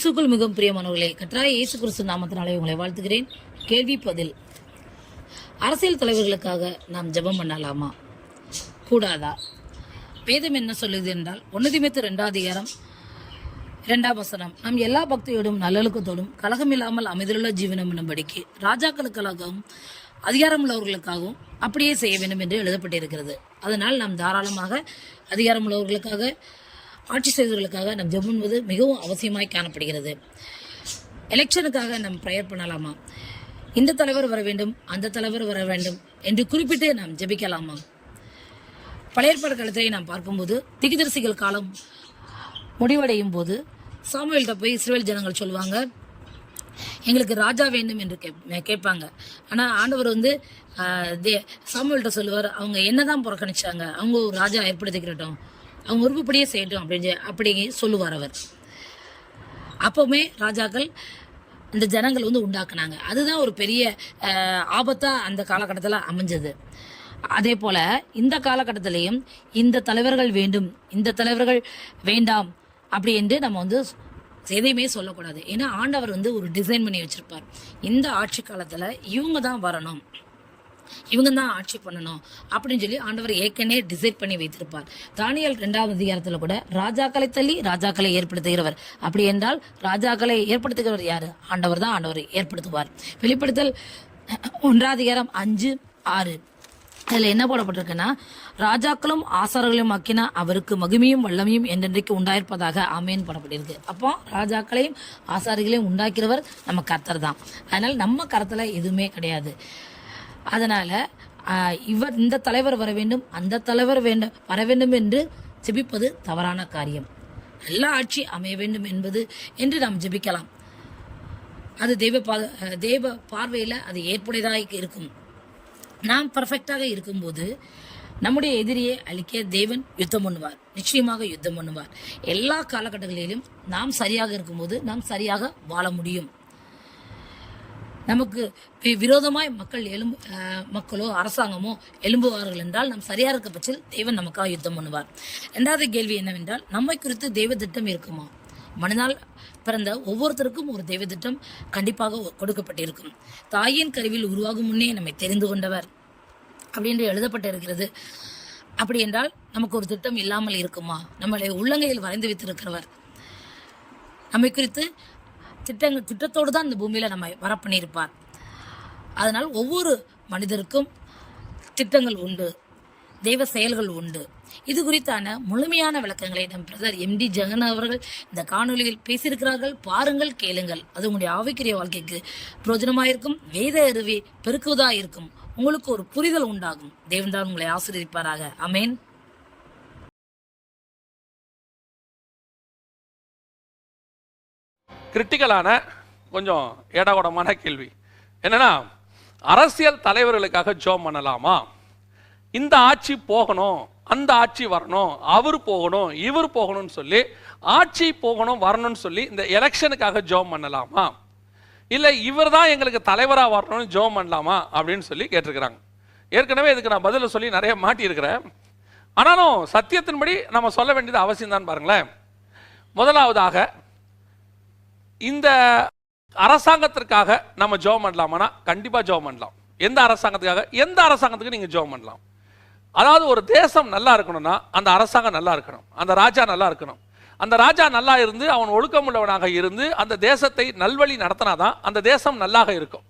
கிறிஸ்துக்குள் மிகவும் பிரியமானவர்களே கத்ராய் இயேசு கிறிஸ்து நாமத்தினாலே உங்களை வாழ்த்துகிறேன். கேள்வி பதில். அரசியல் தலைவர்களுக்காக நாம் ஜெபம் பண்ணலாமா? கூடாதா? வேதம் என்ன சொல்லுது என்றால் ஒன்னுதிமத்து ரெண்டாவது அதிகாரம் இரண்டாம் வசனம். நம் எல்லா பக்தியோடும் நல்லொழுக்கத்தோடும் கலகமில்லாமல் அமைதியுள்ள ஜீவனம் என்னும்படிக்கு ராஜாக்களுக்காகவும் அதிகாரமுள்ளவர்களுக்காகவும் அப்படியே செய்ய வேண்டும் என்று எழுதப்பட்டிருக்கிறது. அதனால் நாம் தாராளமாக அதிகாரம் உள்ளவர்களுக்காக ஆட்சி செய்தவர்களுக்காக நாம் ஜெபம் பண்ணுவது மிகவும் அவசியமாய் காணப்படுகிறது. எலெக்ஷனுக்காக நாம் ப்ரேயர் பண்ணலாமா? இந்த தலைவர் வர வேண்டும் அந்த தலைவர் வர வேண்டும் என்று குறிப்பிட்டு நாம் ஜெபிக்கலாமா? பழைய ஏற்பாடு காலத்தை நாம் பார்க்கும்போது திகிதரிசிகள் காலம் முடிவடையும் போது சாமுவேல்கிட்ட போய் இஸ்ரேல் ஜனங்கள் சொல்லுவாங்க எங்களுக்கு ராஜா வேண்டும் என்று கேப் கேட்பாங்க. ஆனால் ஆண்டவர் வந்து தே சாமுவேல்கிட்ட சொல்லுவார் அவங்க என்னதான் புறக்கணிச்சாங்க அவங்க ஒரு ராஜா ஏற்படுத்திக்கிறட்டும் அவங்க விருப்பப்படியே செய்யட்டும் அப்படின்னு அப்படி சொல்லுவார் அவர். அப்போவுமே ராஜாக்கள் இந்த ஜனங்கள் வந்து உண்டாக்குனாங்க. அதுதான் ஒரு பெரிய ஆபத்தாக அந்த காலகட்டத்தில் அமைஞ்சது. அதே போல் இந்த காலகட்டத்திலையும் இந்த தலைவர்கள் வேண்டும் இந்த தலைவர்கள் வேண்டாம் அப்படி என்று நம்ம வந்து எதையுமே சொல்லக்கூடாது. ஏன்னா ஆண்டவர் வந்து ஒரு டிசைன் பண்ணி வச்சுருப்பார். இந்த ஆட்சி காலத்தில் இவங்க தான் வரணும். இவங்க தான் ஆட்சி பண்ணணும் அப்படின்னு சொல்லி ஆண்டவர் ஏற்கனவே டிசைட் பண்ணி வைத்திருப்பார். தானியல் ரெண்டாவது அதிகாரத்தில் கூட ராஜாக்களை தள்ளி ராஜாக்களை ஏற்படுத்துகிறவர். அப்படி என்றால் ராஜாக்களை ஏற்படுத்துகிறவர் யார்? ஆண்டவர் தான் ஆண்டவர் ஏற்படுத்துவார். வெளிப்படுத்தல் ஒன்றாதிகாரம் அஞ்சு ஆறு. அதில் என்ன போடப்பட்டிருக்குன்னா ராஜாக்களும் ஆசாரர்களையும் ஆக்கினா அவருக்கு மகிமையும் வல்லமையும் என்றென்றைக்கு உண்டாயிருப்பதாக ஆமேன் போடப்பட்டிருக்கு. அப்போ ராஜாக்களையும் ஆசாரிகளையும் உண்டாக்கிறவர் நம்ம கர்த்தர் தான் அதனால் நம்ம கருத்தில் எதுவுமே கிடையாது. அதனால் இவர் இந்த தலைவர் வர வேண்டும் அந்த தலைவர் வேண்டும் வர வேண்டும் என்று ஜெபிப்பது தவறான காரியம். நல்ல ஆட்சி அமைய வேண்டும் என்பது என்று நாம் ஜெபிக்கலாம். அது தெய்வ பா தெய்வ பார்வையில் அது ஏற்புடையதாக இருக்கும். நாம் பர்ஃபெக்டாக இருக்கும்போது நம்முடைய எதிரியை அழிக்க தேவன் யுத்தம் பண்ணுவார். நிச்சயமாக யுத்தம் பண்ணுவார். எல்லா காலகட்டங்களிலும் நாம் சரியாக இருக்கும்போது நாம் சரியாக வாழ முடியும். நமக்கு விரோதமாய் மக்கள் எழும்பு அஹ், மக்களோ அரசாங்கமோ எழும்புவார்கள் என்றால் நாம் சரியா இருக்க பட்சத்தில் தேவன் நமக்காக யுத்தம் பண்ணுவார். ரெண்டாவது கேள்வி என்னவென்றால் நம்மை குறித்து தெய்வ திட்டம் இருக்குமா? மனிதனால் பிறந்த ஒவ்வொருத்தருக்கும் ஒரு தெய்வ திட்டம் கண்டிப்பாக கொடுக்கப்பட்டிருக்கும். தாயின் கருவில் உருவாகும் முன்னே நம்மை தெரிந்து கொண்டவர் அப்படின்னு எழுதப்பட்டிருக்கிறது. அப்படி என்றால் நமக்கு ஒரு திட்டம் இல்லாமல் இருக்குமா? நம்மளை உள்ளங்கையில் வரைந்து வைத்திருக்கிறவர். நம்மை குறித்து திட்டங்கள் திட்டத்தோடு தான் இந்த பூமியில் நம்ம வர பண்ணியிருப்பார் அதனால் ஒவ்வொரு மனிதருக்கும் திட்டங்கள் உண்டு தெய்வ செயல்கள் உண்டு. இது குறித்தான முழுமையான விளக்கங்களை நம் பிரதர் எம்டி ஜெகன் அவர்கள் இந்த காணொளியில் பேசியிருக்கிறார்கள். பாருங்கள் கேளுங்கள். அது உங்களுடைய ஆவிக்குரிய வாழ்க்கைக்கு பிரயோஜனமாயிருக்கும் வேத அருவி பெருக்குவதாக இருக்கும் உங்களுக்கு ஒரு புரிதல் உண்டாகும். தேவன்தான் உங்களை ஆசீர்வதிப்பாராக. அமேன் கிரிட்டிக்கலான கொஞ்சம் ஏடாகூடமான கேள்வி. என்னென்னா அரசியல் தலைவர்களுக்காக ஜோம் பண்ணலாமா? இந்த ஆட்சி போகணும் அந்த ஆட்சி வரணும் அவர் போகணும் இவர் போகணும்னு சொல்லி ஆட்சி போகணும் வரணும்னு சொல்லி இந்த எலெக்ஷனுக்காக ஜோம் பண்ணலாமா? இல்லை இவர் தான் எங்களுக்கு தலைவராக வரணும்னு ஜோம் பண்ணலாமா? அப்படின்னு சொல்லி கேட்டிருக்கிறாங்க. ஏற்கனவே இதுக்கு நான் பதிலை சொல்லி நிறைய மாட்டியிருக்கிறேன். ஆனாலும் சத்தியத்தின்படி நம்ம சொல்ல வேண்டியது அவசியம் தான் பாருங்களேன். முதலாவதாக இந்த அரசாங்கத்திற்காக நம்ம ஜெபம் பண்ணலாமானா கண்டிப்பாக ஜெபம் பண்ணலாம். எந்த அரசாங்கத்துக்காக? எந்த அரசாங்கத்துக்கு நீங்கள் ஜெபம் பண்ணலாம்? அதாவது ஒரு தேசம் நல்லா இருக்கணும்னா அந்த அரசாங்கம் நல்லா இருக்கணும். அந்த ராஜா நல்லா இருக்கணும். அந்த ராஜா நல்லா இருந்து அவன் ஒழுக்கமுள்ளவனாக இருந்து அந்த தேசத்தை நல்வழி நடத்தினாதான் அந்த தேசம் நல்லாக இருக்கும்.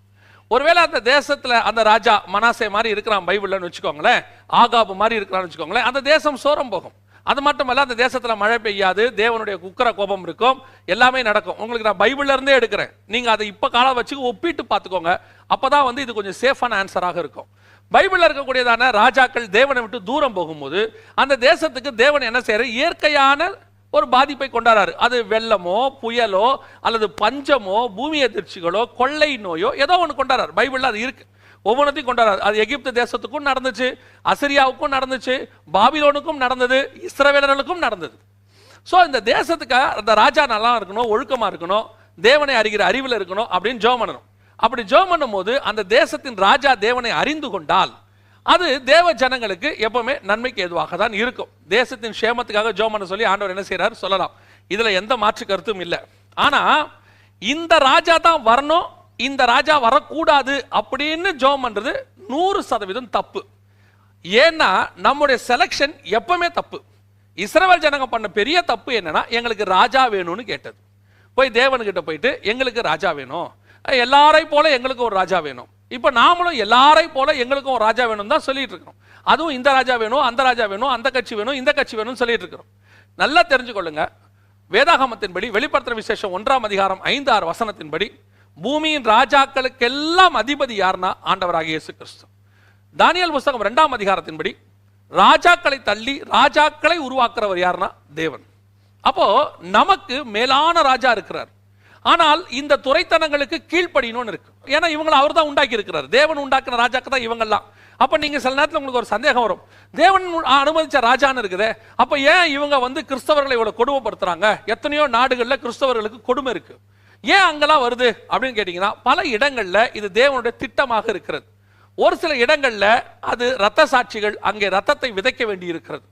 ஒருவேளை அந்த தேசத்தில் அந்த ராஜா மனாசே மாதிரி இருக்கிறான் பைபிள்னு வச்சுக்கோங்களேன் ஆகாபு மாதிரி இருக்கிறான்னு வச்சுக்கோங்களேன் அந்த தேசம் சோரம் போகும். அது மட்டுமல்ல அந்த தேசத்தில் மழை பெய்யாது தேவனுடைய குக்கர கோபம் இருக்கும் எல்லாமே நடக்கும். உங்களுக்கு நான் பைபிள்ல இருந்தே எடுக்கிறேன். நீங்க அதை இப்ப காலம் வச்சு ஒப்பிட்டு பார்த்துக்கோங்க. அப்பதான் வந்து இது கொஞ்சம் சேஃபான ஆன்சராக இருக்கும். பைபிளில் இருக்கக்கூடியதான ராஜாக்கள் தேவனை விட்டு தூரம் போகும்போது அந்த தேசத்துக்கு தேவன் என்ன செய்யற இயற்கையான ஒரு பாதிப்பை கொண்டாடுறாரு. அது வெள்ளமோ புயலோ அல்லது பஞ்சமோ பூமி எதிர்ச்சிகளோ கொள்ளை நோயோ ஏதோ ஒன்று கொண்டாடாரு பைபிளில் அது இருக்குது ஒவ்வொன்றத்தையும் கொண்டாடுறாரு. அது எகிப்து தேசத்துக்கும் நடந்துச்சு அசிரியாவுக்கும் நடந்துச்சு பாபிலோனுக்கும் நடந்தது இஸ்ரவேலர்களுக்கும் நடந்தது. ஸோ இந்த தேசத்துக்கு அந்த ராஜா நல்லா இருக்கணும் ஒழுக்கமாக இருக்கணும் தேவனை அறிகிற அறிவில் இருக்கணும் அப்படின்னு ஜோம் பண்ணணும். அப்படி ஜோம் பண்ணும்போது அந்த தேசத்தின் ராஜா தேவனை அறிந்து கொண்டால் அது தேவ ஜனங்களுக்கு எப்பவுமே நன்மைக்கு எதுவாக தான் இருக்கும். தேசத்தின் சேமத்துக்காக ஜோம் பண்ண சொல்லி ஆண்டவர் என்ன செய்கிறார் சொல்லலாம். இதில் எந்த மாற்று கருத்தும் இல்லை. ஆனால் இந்த ராஜா தான் வரணும் இந்த ராஜா வரக்கூடாது அப்படின்னு ஜோம் பண்றது நூறு சதவீதம் தப்பு. ஏன்னா நம்முடைய செலெக்ஷன் எப்பவுமே தப்பு. இஸ்ரவல் ஜனங்க பண்ண பெரிய தப்பு என்னன்னா எங்களுக்கு ராஜா வேணும்னு கேட்டது. போய் தேவன்கிட்ட போயிட்டு எங்களுக்கு ராஜா வேணும். எல்லாரையும் போல எங்களுக்கு ஒரு ராஜா வேணும். இப்போ நாமளும் எல்லாரையும் போல எங்களுக்கும் ஒரு ராஜா வேணும் தான் சொல்லிட்டு இருக்கிறோம். அதுவும் இந்த ராஜா வேணும் அந்த ராஜா வேணும் அந்த கட்சி வேணும் இந்த கட்சி வேணும்னு சொல்லிட்டு இருக்கிறோம். நல்லா தெரிஞ்சுக்கொள்ளுங்க. வேதாகமத்தின்படி வெளிப்படுத்துற விசேஷம் ஒன்றாம் அதிகாரம் ஐந்து ஆறு வசனத்தின்படி பூமியின் ராஜாக்களுக்கெல்லாம் அதிபதி யாருன்னா ஆண்டவராக இயேசு கிறிஸ்து தானியல் புஸ்தகம் இரண்டாம் அதிகாரத்தின்படி ராஜாக்களை தள்ளி ராஜாக்களை உருவாக்குறவர் யாருன்னா தேவன். அப்போ நமக்கு மேலான ராஜா இருக்கிறார். ஆனால் இந்த துறைத்தனங்களுக்கு கீழ்ப்படியணும்னு இருக்கு. ஏன்னா இவங்களை அவர் தான் உண்டாக்கி இருக்கிறார் தேவன் உண்டாக்குற ராஜாக்கு தான் இவங்கெல்லாம் அப்ப நீங்க சில நேரத்தில் உங்களுக்கு ஒரு சந்தேகம் வரும். தேவன் அனுமதிச்ச ராஜான்னு இருக்குதே. அப்ப ஏன் இவங்க வந்து கிறிஸ்தவர்களை இவ்வளவு கொடுமைப்படுத்துறாங்க? எத்தனையோ நாடுகள்ல கிறிஸ்தவர்களுக்கு கொடுமை இருக்கு. ஏன் அங்கெல்லாம் வருது அப்படின்னு கேட்டிங்கன்னா பல இடங்களில் இது தேவனுடைய திட்டமாக இருக்கிறது. ஒரு சில இடங்களில் அது ரத்த சாட்சிகள் அங்கே ரத்தத்தை விதைக்க வேண்டி இருக்கிறது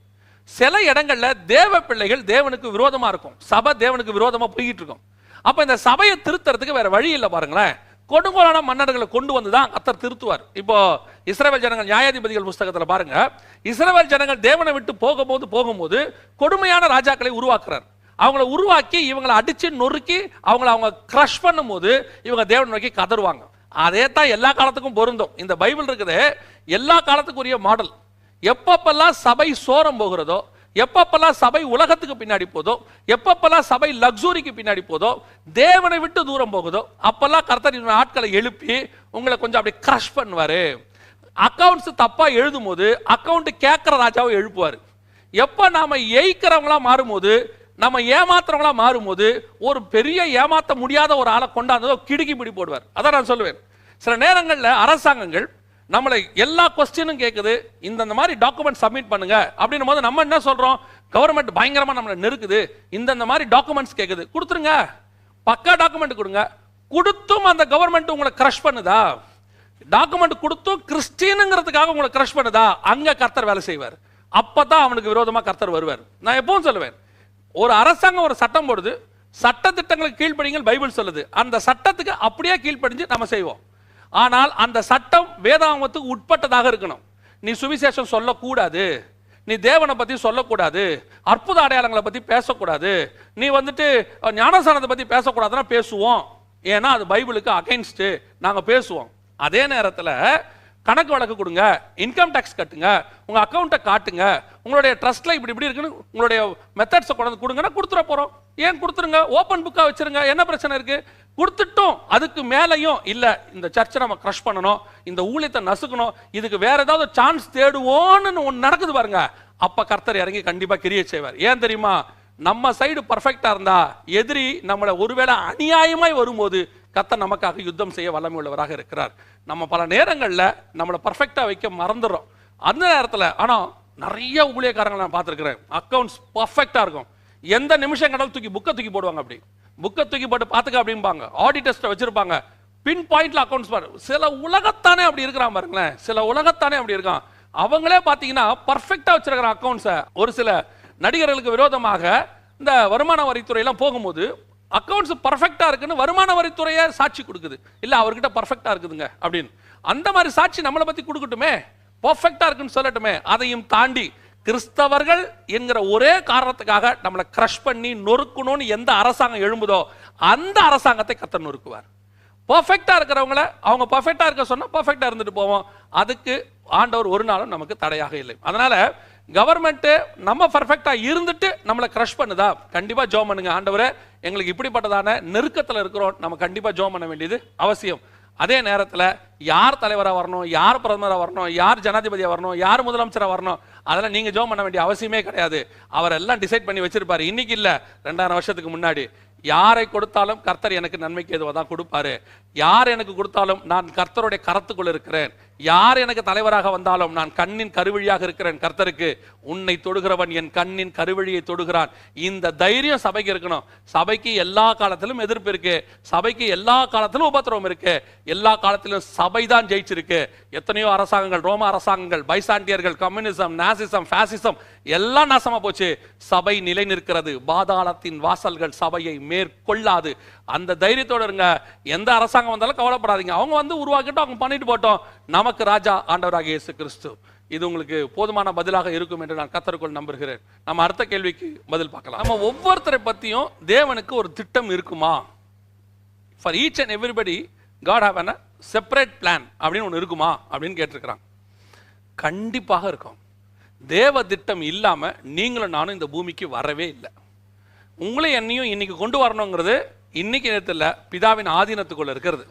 சில இடங்களில் தேவ பிள்ளைகள் தேவனுக்கு விரோதமாக இருக்கும். சபை தேவனுக்கு விரோதமாக போய்கிட்டு இருக்கும். அப்போ இந்த சபையை திருத்துறதுக்கு வேற வழி இல்லை பாருங்களேன். கொடுங்கோலான மன்னர்களை கொண்டு வந்து தான் கத்தர் திருத்துவார். இப்போ இஸ்ரேல் ஜனங்கள் நியாயாதிபதிகள் புஸ்தகத்தில் பாருங்க. இஸ்ரேல் ஜனங்கள் தேவனை விட்டு போகும்போது போகும்போது கொடுமையான ராஜாக்களை உருவாக்குறார். அவங்கள உருவாக்கி இவங்களை அடித்து நொறுக்கி அவங்கள அவங்க க்ரஷ் பண்ணும்போது இவங்க தேவனை நோக்கி கதருவாங்க அதே தான் எல்லா காலத்துக்கும் பொருந்தும். இந்த பைபிள் இருக்குது எல்லா காலத்துக்குரிய மாடல். எப்பப்பெல்லாம் சபை சோரம் போகிறதோ எப்பப்பெல்லாம் சபை உலகத்துக்கு பின்னாடி போதோ எப்பப்பெல்லாம் சபை லக்ஸூரிக்கு பின்னாடி போதோ தேவனை விட்டு தூரம் போகுதோ அப்பெல்லாம் கர்த்தர் ஆட்களை எழுப்பி உங்களை கொஞ்சம் அப்படி க்ரஷ் பண்ணுவார். அக்கௌண்ட்ஸ் தப்பாக எழுதும் போது அக்கவுண்ட் கேட்குற ராஜாவை எழுப்புவார். எப்போ நாம எய்க்கிறவங்களா மாறும்போது நம்ம ஏமாத்துறவங்களா மாறும்போது ஒரு பெரிய ஏமாத்த முடியாத ஒரு ஆளை கொண்டாந்ததோ கிடுக்கி பிடி போடுவார். அதான் நான் சொல்லுவேன். சில நேரங்களில் அரசாங்கங்கள் நம்மளை எல்லா கொஸ்டினும் கேட்குது இந்த மாதிரி டாக்குமெண்ட் சப்மிட் பண்ணுங்க அப்படின்னும் போது நம்ம என்ன சொல்றோம்? கவர்மெண்ட் பயங்கரமா நம்மளை நெருக்குது இந்தந்த மாதிரி டாக்குமெண்ட்ஸ் கேட்குது கொடுத்துருங்க. பக்கா டாக்குமெண்ட் கொடுங்க. கொடுத்தும் அந்த கவர்மெண்ட் உங்களை கிரஷ் பண்ணுதா? டாக்குமெண்ட் கொடுத்தும் கிறிஸ்டினுங்கிறதுக்காக உங்களை கிரஷ் பண்ணுதா? அங்க கர்த்தர் வேலை செய்வார். அப்பதான் அவனுக்கு விரோதமா கர்த்தர் வருவார். நான் எப்பவும் சொல்லுவேன் ஒரு அரசாங்கம் ஒரு சட்டம் போடுது. சட்ட திட்டங்களுக்கு கீழ்ப்படிங்கள் பைபிள் சொல்லுது. அந்த சட்டத்துக்கு அப்படியே கீழ்ப்படிஞ்சு நம்ம செய்வோம். ஆனால் அந்த சட்டம் வேதாங்கத்துக்கு உட்பட்டதாக இருக்கணும். நீ சுவிசேஷம் சொல்லக்கூடாது. நீ தேவனை பத்தி சொல்லக்கூடாது. அற்புத அடையாளங்களை பத்தி பேசக்கூடாது. நீ வந்துட்டு ஞானசானத்தை பற்றி பத்தி பேசக்கூடாதுன்னா பேசுவோம். ஏன்னா அது பைபிளுக்கு அகைன்ஸ்ட் நாங்க பேசுவோம். அதே நேரத்தில் கணக்கு வழக்கு கொடுங்க இன்கம் டேக்ஸ் கட்டுங்க உங்கள் அக்கௌண்ட்டை காட்டுங்க உங்களுடைய ட்ரஸ்ட்டில் இப்படி இப்படி இருக்குன்னு உங்களுடைய மெத்தட்ஸை கொண்டு கொடுங்கன்னா கொடுத்துட போகிறோம் ஏன் கொடுத்துருங்க? ஓப்பன் புக்காக வச்சிருங்க. என்ன பிரச்சனை இருக்குது கொடுத்துட்டோம். அதுக்கு மேலையும் இல்லை இந்த சர்ச்சை நம்ம க்ரஷ் பண்ணணும் இந்த ஊழியத்தை நசுக்கணும் இதுக்கு வேறு ஏதாவது சான்ஸ் தேடுவோன்னு ஒன்று நடக்குது பாருங்க. அப்போ கர்த்தர் இறங்கி கண்டிப்பாக கிரியை செய்வார். ஏன் தெரியுமா? நம்ம சைடு பர்ஃபெக்டாக இருந்தால் எதிரி நம்மளை ஒருவேளை அநியாயமாய் வரும்போது கத்த நமக்காக யுத்தம் செய்ய வல்லமை உள்ளவராக இருக்கிறார். நம்ம பல நேரங்களில் நம்மளை பர்ஃபெக்டாக வைக்க மறந்துடுறோம். அந்த நேரத்தில் ஆனால் நிறைய ஊழியக்காரங்களை நான் பார்த்துருக்குறேன். அக்கௌண்ட்ஸ் பர்ஃபெக்டாக இருக்கும். எந்த நிமிஷம் கடல் தூக்கி புக்கை தூக்கி போடுவாங்க அப்படி? புக்கை தூக்கி போட்டு பார்த்துக்க அப்படிம்பாங்க. ஆடிட்டர்ஸ்ட்டை வச்சுருப்பாங்க. பின் பாயிண்ட்ல அக்கௌண்ட்ஸ் பாரு. சில உலகத்தானே அப்படி இருக்கிறான் பாருங்களேன். சில உலகத்தானே அப்படி இருக்கான். அவங்களே பார்த்தீங்கன்னா பர்ஃபெக்டாக வச்சிருக்கிற அக்கௌண்ட்ஸை ஒரு சில நடிகர்களுக்கு விரோதமாக இந்த வருமான வரித்துறையெல்லாம் போகும்போது அக்கௌண்ட்ஸ் பர்ஃபெக்டாக இருக்குன்னு வருமான வரித்துறையே சாட்சி கொடுக்குது. இல்லை அவர்கிட்ட பர்ஃபெக்டாக இருக்குதுங்க அப்படின்னு. அந்த மாதிரி சாட்சி நம்மளை பற்றி கொடுக்கட்டுமே? பர்ஃபெக்டாக இருக்குன்னு சொல்லட்டுமே? அதையும் தாண்டி கிறிஸ்தவர்கள் என்கிற ஒரே காரணத்துக்காக நம்மளை க்ரஷ் பண்ணி நொறுக்கணும்னு எந்த அரசாங்கம் எழும்புதோ அந்த அரசாங்கத்தை கத்த நொறுக்குவார். பர்ஃபெக்டாக இருக்கிறவங்கள அவங்க பர்ஃபெக்டாக இருக்க சொன்னால் பர்ஃபெக்டாக இருந்துட்டு போவோம். அதுக்கு ஆண்டவர் ஒரு நாளும் நமக்கு தடையாக இல்லை. அதனால் கவர்மெண்ட்டு நம்ம பர்ஃபெக்டாக இருந்துட்டு நம்மளை க்ரஷ் பண்ணுதா? கண்டிப்பாக ஜோம் பண்ணுங்க ஆண்டவரே. எங்களுக்கு இப்படிப்பட்டதான நெருக்கத்தில் இருக்கிறோம். நம்ம கண்டிப்பாக ஜோம் பண்ண வேண்டியது அவசியம். அதே நேரத்தில் யார் தலைவராக வரணும்? யார் பிரதமராக வரணும்? யார் ஜனாதிபதியாக வரணும்? யார் முதலமைச்சராக வரணும்? அதெல்லாம் நீங்கள் ஜோம் பண்ண வேண்டிய அவசியமே கிடையாது. அவரெல்லாம் டிசைட் பண்ணி வச்சுருப்பாரு. இன்னைக்கு இல்லை. ரெண்டாயிரம் வருஷத்துக்கு முன்னாடி. யாரை கொடுத்தாலும் கர்த்தர் எனக்கு நன்மைக்கு எதுவாக தான் கொடுப்பாரு. யார் எனக்கு கொடுத்தாலும் நான் கர்த்தருடைய கரத்துக்குள் இருக்கிறேன். யார் எனக்கு தலைவராக வந்தாலும் நான் கண்ணின் கருவழியாக இருக்கிறேன் கர்த்தருக்கு. உன்னை தொடுகிறவன் என் கண்ணின் கருவழியை தொடுகிறான். இந்த தைரியம் சபைக்கு இருக்கணும். சபைக்கு எல்லா காலத்திலும் எதிர்ப்பு இருக்கு. சபைக்கு எல்லா காலத்திலும் உபத்திரவம் இருக்கு. எல்லா காலத்திலும் சபை தான் ஜெயிச்சிருக்கு. எத்தனையோ அரசாங்கங்கள் ரோம அரசாங்கங்கள் பைசாண்டியர்கள் கம்யூனிசம் நாசிசம் ஃபேசிசம் எல்லாம் நாசமா போச்சு. சபை நிலை நிற்கிறது பாதாளத்தின் வாசல்கள் சபையை மேற்கொள்ளாது. அந்த தைரியத்தோட இருங்க. எந்த அரசாங்கம் வந்தாலும் கவலைப்படாதீங்க. அவங்க வந்து உருவாக்கிட்டு அவங்க பண்ணிட்டு போட்டோம். நமக்கு ராஜா ஆண்டவராக இயேசு கிறிஸ்து. இது உங்களுக்கு போதுமான பதிலாக இருக்கும் என்று நான் கத்தருக்குள் நம்புகிறேன். நம்ம அடுத்த கேள்விக்கு பதில் பார்க்கலாம். நம்ம ஒவ்வொருத்தரை பத்தியும் தேவனுக்கு ஒரு திட்டம் இருக்குமா? For each and everybody God have an separate plan அப்படின்னு ஒன்று இருக்குமா? அப்படின்னு கேட்டிருக்கிறாங்க. கண்டிப்பாக இருக்கும். தேவ திட்டம் இல்லாமல் நீங்களும் நானும் இந்த பூமிக்கு வரவே இல்லை. உங்களையும் என்னையும் இன்னைக்கு கொண்டு வரணுங்கிறது இன்னைக்கு நேரத்தில் பிதாவின் ஆதீனத்துக்குள்ள இருக்கிறது.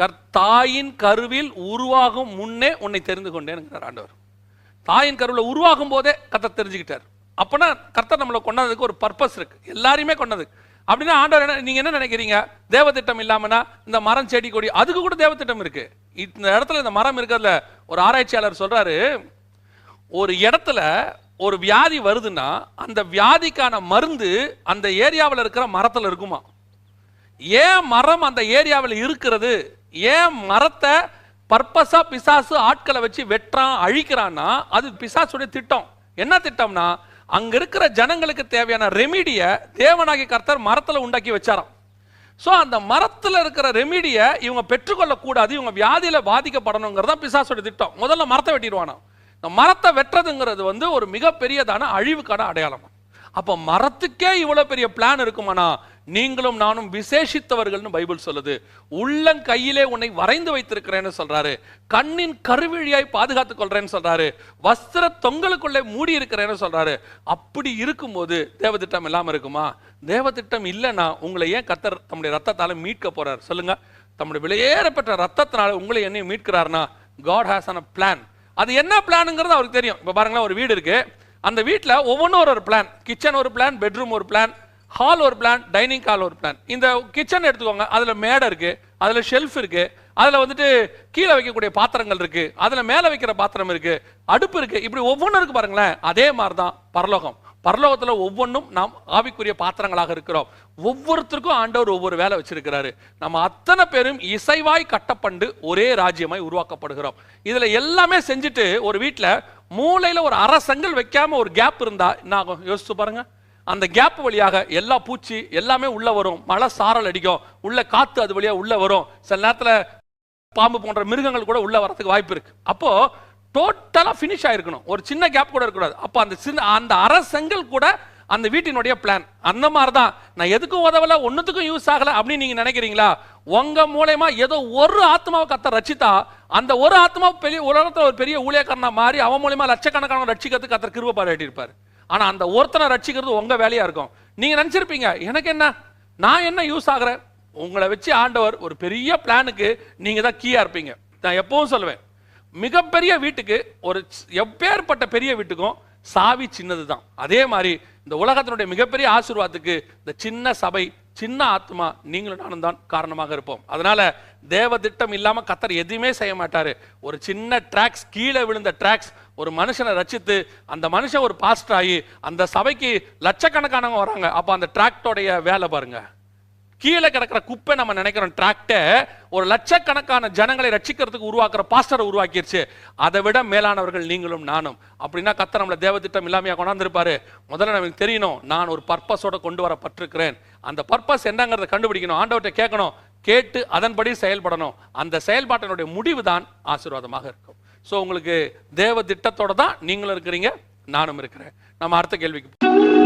கர்த்தாயின் கருவில் உருவாகும் முன்னே உன்னை தெரிந்து கொண்டேனுங்கிறார் ஆண்டவர். தாயின் கருவில் உருவாகும் போதே கர்த்தர் தெரிஞ்சுக்கிட்டார். அப்போனா கர்த்தர் நம்மளை கொண்டதுக்கு ஒரு பர்பஸ் இருக்கு. எல்லாரையுமே கொண்டது அப்படின்னா ஆண்டவர் என்ன நீங்க என்ன நினைக்கிறீங்க? தேவத்திட்டம் இல்லாமனா இந்த மரம் செடி கொடி அதுக்கு கூட தேவத்திட்டம் இருக்கு. இந்த இடத்துல இந்த மரம் இருக்கிறதுல ஒரு ஆராய்ச்சியாளர் சொல்றாரு ஒரு இடத்துல ஒரு வியாதி வருதுன்னா அந்த வியாதிக்கான மருந்து அந்த ஏரியாவில் இருக்கிற மரத்தில் இருக்குமா? ஏன் மரம் அந்த ஏரியாவில் இருக்கிறது? ஏன் மரத்தை பர்பஸாக பிசாசு ஆட்களை வச்சு வெட்டுறான் அழிக்கிறான்னா அது பிசாசுடைய திட்டம். என்ன திட்டம்னா அங்கே இருக்கிற ஜனங்களுக்கு தேவையான ரெமிடியை தேவனாகி கர்த்தர் மரத்தில் உண்டாக்கி வச்சாராம். ஸோ அந்த மரத்தில் இருக்கிற ரெமிடியை இவங்க பெற்றுக்கொள்ளக்கூடாது இவங்க வியாதியில் பாதிக்கப்படணுங்கிறது தான் பிசாசுடைய திட்டம். முதல்ல மரத்தை வெட்டிடுவானா இந்த மரத்தை வெட்டுறதுங்கிறது வந்து ஒரு மிகப்பெரியதான அழிவுக்கான அடையாளம். அப்போ மரத்துக்கே இவ்வளோ பெரிய பிளான் இருக்குமானா? நீங்களும் நானும் விசேஷித்தவர்கள்னு பைபிள் சொல்லுது. உள்ளங்கையிலே உன்னை வரைந்து வைத்திருக்கிறேன்னு சொல்றாரு. கண்ணின் கருவிழியாய் பாதுகாத்துக் கொள்றேன்னு சொல்றாரு. வஸ்திர தொங்கலுக்குள்ளே மூடி இருக்கிறேன்னு சொல்றாரு. அப்படி இருக்கும்போது தேவதிட்டம் இல்லாம இருக்குமா? தேவதிட்டம் இல்லைன்னா உங்களை ஏன் கத்தர் தம்முடைய ரத்தத்தால மீட்க போறார்? சொல்லுங்க. தம்முடைய விலையேறப்பட்ட ரத்தத்தினால உங்களை என்னையும் மீட்கிறாருன்னா காட் ஹேஸ் அன் பிளான் அது என்ன பிளானுங்கிறது அவருக்கு தெரியும். இப்போ பாருங்களேன் ஒரு வீடு இருக்கு. அந்த வீட்டில் ஒவ்வொன்றும் ஒரு ஒரு பிளான் கிச்சன் ஒரு பிளான் பெட்ரூம் ஒரு பிளான் ஹால் ஒரு பிளான் டைனிங் ஹால் ஒரு பிளான் இந்த கிச்சன் எடுத்துக்கோங்க அதில் மேடை இருக்கு அதில் ஷெல்ஃப் இருக்கு அதில் வந்துட்டு கீழே வைக்கக்கூடிய பாத்திரங்கள் இருக்கு அதில் மேலே வைக்கிற பாத்திரம் இருக்கு அடுப்பு இருக்கு இப்படி ஒவ்வொன்றும் இருக்கு பாருங்களேன். அதே மாதிரி தான் பரலோகம். பரலோகத்தில் ஒவ்வொன்றும் நாம் ஆவிக்குரிய பாத்திரங்களாக இருக்கிறோம். ஒவ்வொருத்தருக்கும் ஆண்டவர் ஒவ்வொரு வேலை வச்சிருக்கிறாரு. நம்ம அத்தனை பேரும் இசைவாய் கட்டப்பண்டு ஒரே ராஜ்யமாய் உருவாக்கப்படுகிறோம். இதில் எல்லாமே செஞ்சுட்டு ஒரு வீட்டில் மூளையில் ஒரு அரசங்கள் வைக்காமல் வைக்காம ஒரு கேப் இருந்தா என்ன ஆகும்? யோசிச்சு பாருங்க. அந்த கேப் வழியாக எல்லா பூச்சி எல்லாமே உள்ளே வரும். மழை சாரல் அடிக்கும். உள்ள காற்று அது வழியாக உள்ளே வரும். சில நேரத்தில் பாம்பு போன்ற மிருகங்கள் கூட உள்ளே வரதுக்கு வாய்ப்பு இருக்குது அப்போது டோட்டலாக ஃபினிஷ் ஆகிருக்கணும் ஒரு சின்ன கேப் கூட இருக்கக்கூடாது. அப்போ அந்த சின்ன அந்த அரசங்கள் கூட அந்த வீட்டினுடைய பிளான் அந்த மாதிரி தான் நான் எதுக்கும் உதவலை ஒன்றுத்துக்கும் யூஸ் ஆகலை அப்படின்னு நீங்கள் நினைக்கிறீங்களா? உங்கள் மூலயமா ஏதோ ஒரு ஆத்மாவை கத்த ரச்சித்தா அந்த ஒரு ஆத்மா பெரிய உலகத்தில் ஒரு பெரிய ஊழியக்காரனாக மாறி அவன் மூலயமா லட்சக்கணக்கான ரட்சிக்கிறதுக்கு கத்தர் கிருப பாராட்டியிருப்பார். ஆனால் அந்த ஒருத்தனை ரட்சிக்கிறது உங்கள் வேலையாக இருக்கும். நீங்கள் நினச்சிருப்பீங்க எனக்கு என்ன? நான் என்ன யூஸ் ஆகிறேன்? உங்களை வச்சு ஆண்டவர் ஒரு பெரிய பிளானுக்கு நீங்கள் தான் கீயாக இருப்பீங்க. நான் எப்பவும் சொல்லுவேன் மிகப்பெரிய வீட்டுக்கு ஒரு எப்பேற்பட்ட பெரிய வீட்டுக்கும் சாவி சின்னது தான் அதே மாதிரி இந்த உலகத்தினுடைய மிகப்பெரிய ஆசீர்வாதத்துக்கு இந்த சின்ன சபை சின்ன ஆத்மா நீங்களும் நானும் தான் காரணமாக இருப்போம். அதனால தேவ திட்டம் இல்லாம கத்தர் எதுவுமே செய்ய மாட்டாரு. ஒரு சின்ன டிராக்ஸ் கீழே விழுந்த ட்ராக்ஸ் ஒரு மனுஷனை ரச்சித்து அந்த மனுஷன் ஒரு பாஸ்டர் ஆகி அந்த சபைக்கு லட்சக்கணக்கானவங்க வராங்க. அப்ப அந்த டிராக்டோடைய வேலை பாருங்க. கீழே கிடக்கிற குப்பை நம்ம நினைக்கிறோம். டிராக்டை ஒரு லட்சக்கணக்கான ஜனங்களை ரட்சிக்கிறதுக்கு உருவாக்குற பாஸ்டரை உருவாக்கிருச்சு. அதை விட மேலானவர்கள் நீங்களும் நானும். அப்படின்னா கத்த நம்மளை தேவதிட்டம் இல்லாமையா கொண்டாந்துருப்பாரு. முதல்ல நமக்கு தெரியணும் நான் ஒரு பர்பஸோட கொண்டு வரப்பட்டிருக்கிறேன். அந்த பர்பஸ் என்னங்கிறத கண்டுபிடிக்கணும் ஆண்டவர்கிட்ட கேட்கணும். கேட்டு அதன்படி செயல்படணும். அந்த செயல்பாட்டினுடைய முடிவு தான் ஆசீர்வாதமாக இருக்கும். ஸோ உங்களுக்கு தேவ திட்டத்தோட தான் நீங்களும் இருக்கிறீங்க நானும் இருக்கிறேன். நம்ம அடுத்த கேள்விக்கு